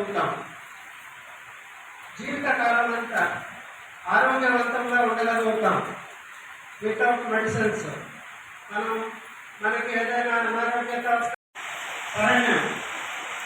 ఉంటాం జీవితకాలం అంతా ఆరోగ్యవంతంగా ఉండగలుగుతాం వితౌట్ మెడిసిన్స్ మనం మనకి ఏదైనా అనారోగ్యత సరైన.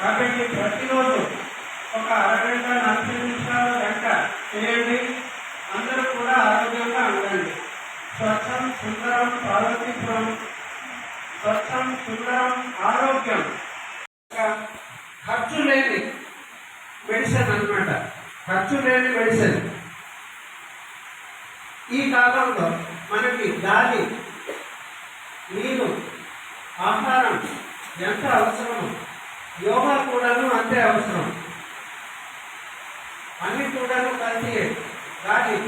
కాబట్టి ప్రతిరోజు ఒక అరగంట నలభై నిమిషాలు గంట చేయండి అందరూ కూడా ఆరోగ్యంగా ఉండండి. స్వచ్ఛం సుందరం పార్వతీపురం. స్వచ్ఛం సుందరం ఆరోగ్యం. ఖర్చు లేని మెడిసిన్ అన్నమాట. ఖర్చు లేని మెడిసిన్ ఈ కాలంలో మనకి గాలి నీరు ఆహారం ఎంత అవసరమో యోగా కూడాను అంతే అవసరం. అన్ని కూడాను కలిసి గాలి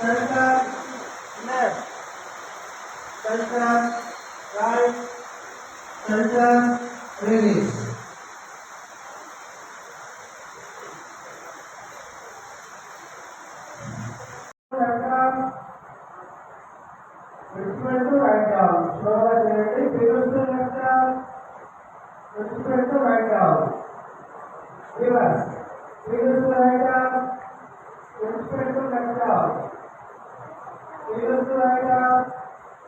Center, left. Center, right. Center, release. Center, Return to right down.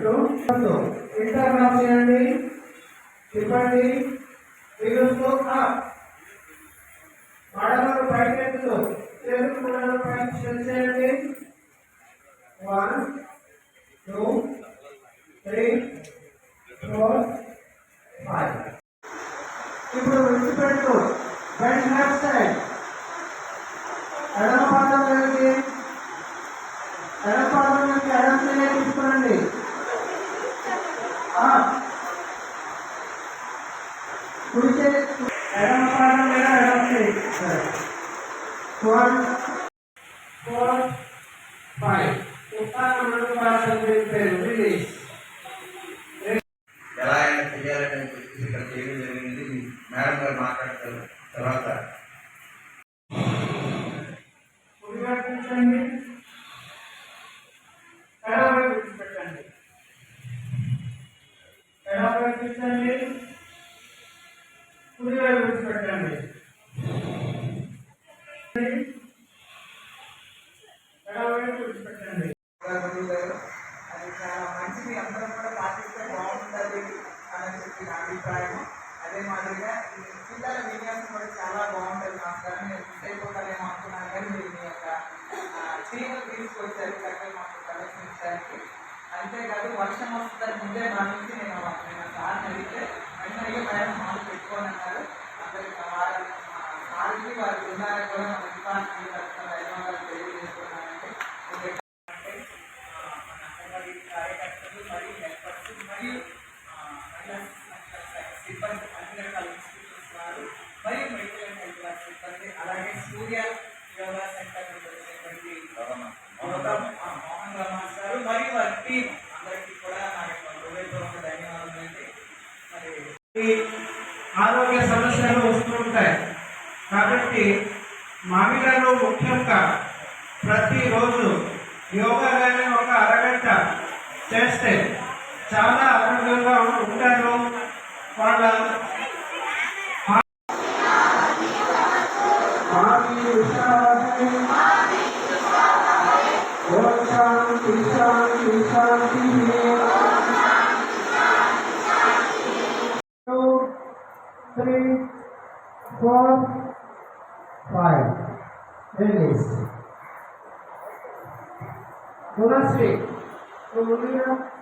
పెట్టు ఇంటర్ రామ్ చేయండి తిప్పండి ఫిగర్స్తో అప్ మడమలు పైకెత్తు చేతులు కూడా పైకి చేయండి వన్ కుడి చేయి ఎడమ పాదం లేదా ఎడమ చేయి వన్ ఫోర్ ఫైవ్ ఉత్తాన రెండు పాదం పేరు రిలీజ్ ఎలా అయినా చేయాలని చెప్పి ఇక్కడ చేయడం జరిగింది మేడం గారు మాట్లాడతారు తర్వాత కుడి వైపు ఉంచండి ఎడమ వైపు విడిచిపెట్టండి విడిచిపెట్టండి విడిచిపెట్టండి అది చాలా మంచిది అందరం కూడా పాటిస్తే బాగుంటుంది అని చెప్పి నా అభిప్రాయం. అదే మాదిరిగా పిల్లల విన్యాసం కూడా చాలా బాగుంటుంది మాస్టర్ నేను మిస్ అయిపోతానేమో అనుకున్నాను కానీ మీరు మీ యొక్క టీమ్ తీసుకొచ్చారు చక్కగా మాకు ప్రదర్శించడానికి. అంతేకాదు వర్షం వస్తుందని ముందే మా నుంచి నేను నేను సార్ని అడిగితే వెంటనే మేడం మాకు పెట్టుకోని అన్నారు అందరికి వారు సార్కి వారి బృందానికి కూడా మన డిపార్ట్మెంట్ తరఫున ధన్యవాదాలు తెలియజేస్తున్నానండి. కార్యకర్తలు మరియు హెల్పర్స్ మరియు సిబ్బంది అన్ని రకాల ఇన్స్టిట్యూషన్స్ వారు మరియు మెడికల్ అండ్ హెల్త్ వారి సిబ్బంది అలాగే సూర్య యోగా సెంటర్ నుండి వచ్చినటువంటి మోహన్ రమాస్ గారు మరియు వారి టీం అందరికీ కూడా నా యొక్క హృదయపూర్వక ధన్యవాదాలు అండి మరి ఆరోగ్య సమస్యలు వస్తుంటాయి కాబట్టి మహిళలు ముఖ్యంగా ప్రతిరోజు యోగా కానీ ఒక అరగంట చేస్తే చాలా ఆరోగ్యంగా ఉంటారు. వాళ్ళ ఆది విశ్రాంతి, ఓం శాంతి శాంతి శాంతి four, five. Release. Bonus week. So, Mulina.